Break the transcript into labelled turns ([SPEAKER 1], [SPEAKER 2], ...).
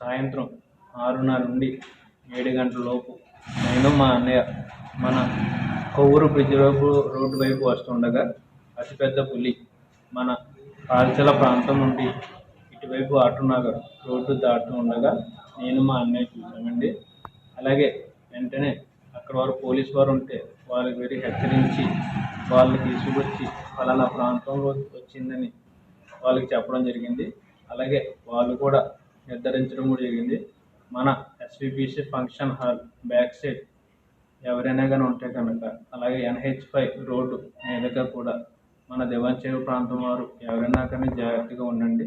[SPEAKER 1] సాయంత్రం ఆరున్నర నుండి ఏడు గంటల లోపు నేను మా అన్నయ్య మన కొవ్వూరు బ్రిడ్జ్ వైపు రోడ్డు వైపు వస్తుండగా అతిపెద్ద పులి మన పాల్చల ప్రాంతం నుండి ఇటువైపు ఆటునగర్ రోడ్డు దాటుతూ ఉండగా నేను మా అన్నయ్య చూసామండి అలాగే వెంటనే అక్కడ వారు పోలీస్ వారు ఉంటే వాళ్ళకి వెళ్ళి హెచ్చరించి వాళ్ళని తీసుకొచ్చి ఫలానా ప్రాంతంలో వచ్చిందని వాళ్ళకి చెప్పడం జరిగింది. అలాగే వాళ్ళు కూడా నిర్ధారించడం కూడా జరిగింది. మన SVPC function hall back side ఎవరైనా కానీ ఉంటే కనుక అలాగే ఎన్హెచ్ ఫైవ్ రోడ్డు మీదుగా కూడా మన దేవాంచేరు ప్రాంతం వారు ఎవరైనా కానీ జాగ్రత్తగా ఉండండి.